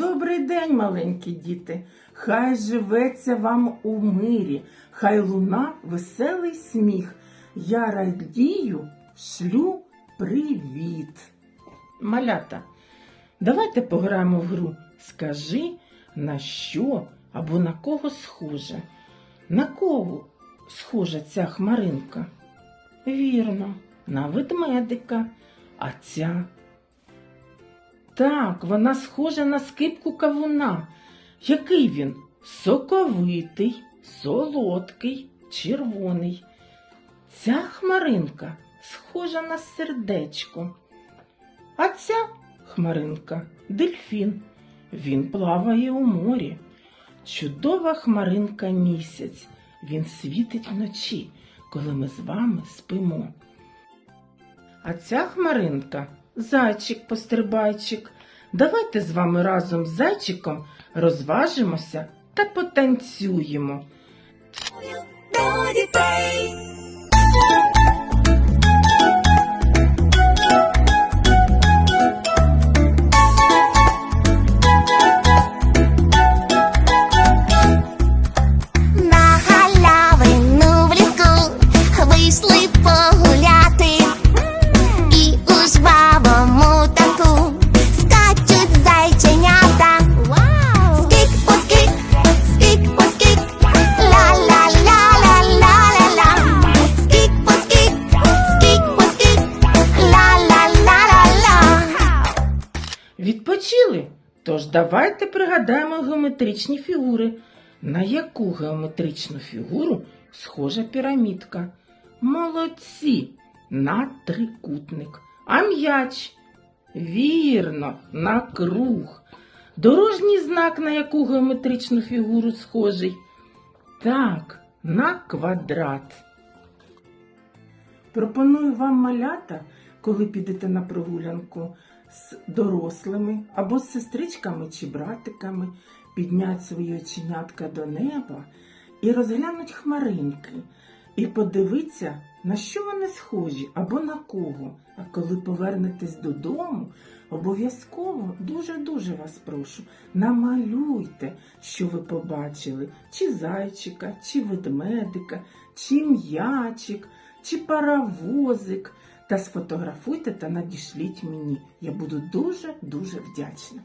Добрий день, маленькі діти. Хай живеться вам у мирі, хай луна веселий сміх. Я радію, шлю привіт. Малята, давайте пограємо в гру. Скажи, на що або на кого схоже? На кого схожа ця хмаринка? Вірно, на ведмедика. А ця так, вона схожа на скипку кавуна. Який він? Соковитий, солодкий, червоний. Ця хмаринка схожа на сердечко. А ця хмаринка дельфін. Він плаває у морі. Чудова хмаринка місяць. Він світить вночі, коли ми з вами спимо. А ця хмаринка зайчик-пострибайчик. Давайте з вами разом з зайчиком розважимося та потанцюємо. до дітей. Відпочили? Тож давайте пригадаємо геометричні фігури. На яку геометричну фігуру схожа пірамідка? Молодці! На трикутник. А м'яч? Вірно, на круг. Дорожній знак на яку геометричну фігуру схожий? Так, на квадрат. Пропоную вам малята, коли підете на прогулянку з дорослими або з сестричками чи братиками, підняти свої оченятка до неба і розглянуть хмаринки, і подивитися, на що вони схожі або на кого. А коли повернетесь додому, обов'язково дуже-дуже вас прошу, намалюйте, що ви побачили, чи зайчика, чи ведмедика, чи м'ячик, чи паровозик. Та сфотографуйте та надішліть мені. Я буду дуже-дуже вдячна.